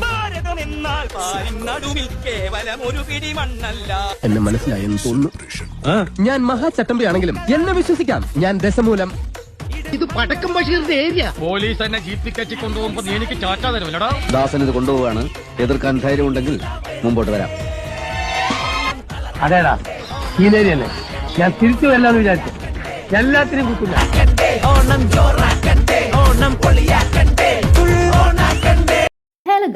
ഭാരതം എന്നാൽ പാരിൻ നടുവിൽ കേവലം ഒരു പിടി മണ്ണല്ല എന്നെ മനസ്സിലായെന്ന് തോന്നുന്നു. ഞാൻ മഹാചട്ടമ്പിയാണെങ്കിലും എന്നെ വിശ്വസിക്കാം. ഞാൻ ദശമൂലം ഇത് പടക്കം ബഷീറിന്റെ ഏരിയ. പോലീസ് എന്നെ ജീപ്പി കെട്ടി കൊണ്ടുപോകുമ്പോ നീ എനിക്ക് ചാറ്റാ തരുമല്ലടാ? ദാസൻ ഇത് കൊണ്ടുപോവാണ് എതിർക്കാൻ ധൈര്യമുണ്ടെങ്കിൽ മുമ്പോട്ട് വരാം. അതേടാ. ഈ നേരിയല്ലേ? ഞാൻ തിരിച്ചു വരില്ലാന്ന് വിചാരിച്ചു. എല്ലാത്തിനും കുത്തില്ല.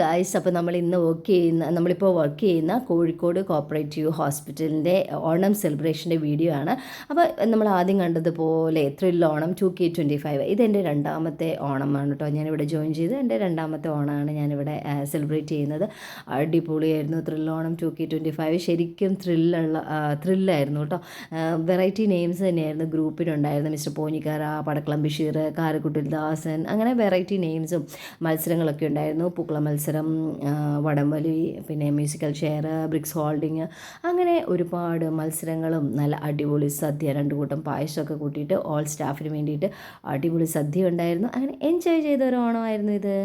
ഗായ്സ് അപ്പോൾ നമ്മൾ ഇന്ന് വർക്ക് ചെയ്യുന്ന നമ്മളിപ്പോൾ വർക്ക് ചെയ്യുന്ന കോഴിക്കോട് കോപ്പറേറ്റീവ് ഹോസ്പിറ്റലിന്റെ ഓണം സെലിബ്രേഷന്റെ വീഡിയോ ആണ്. അപ്പോൾ നമ്മൾ ആദ്യം കണ്ടതുപോലെ thrill Onam two K twenty five ഇതെന്റെ രണ്ടാമത്തെ ഓണമാണ് കേട്ടോ. ഞാനിവിടെ ജോയിൻ ചെയ്ത് എന്റെ രണ്ടാമത്തെ ഓണമാണ് ഞാനിവിടെ സെലിബ്രേറ്റ് ചെയ്യുന്നത്. അടിപൊളിയായിരുന്നു. Thrillonam two K twenty five ശരിക്കും ത്രില്ലുള്ള ത്രില്ലായിരുന്നു കേട്ടോ. വെറൈറ്റി നെയിംസ് തന്നെയായിരുന്നു ഗ്രൂപ്പിനുണ്ടായിരുന്നു മിസ്റ്റർ പോഞ്ഞിക്കാര പടക്കളം ബഷീർ കാരക്കുട്ടിൽ ദാസൻ അങ്ങനെ വെറൈറ്റി നെയിംസും മത്സരങ്ങളൊക്കെ ഉണ്ടായിരുന്നു. പൂക്കള മത്സരം വടംവലി പിന്നെ മ്യൂസിക്കൽ ഷെയർ ബ്രിക്സ് ഹോൾഡിങ് അങ്ങനെ ഒരുപാട് മത്സരങ്ങളും നല്ല അടിപൊളി സദ്യ രണ്ട് കൂട്ടം പായസമൊക്കെ കൂട്ടിയിട്ട് ഓൾ സ്റ്റാഫിന് വേണ്ടിയിട്ട് അടിപൊളി സദ്യ ഉണ്ടായിരുന്നു. അങ്ങനെ എൻജോയ് ചെയ്ത ഒരു ഓണമായിരുന്നു ഇത്.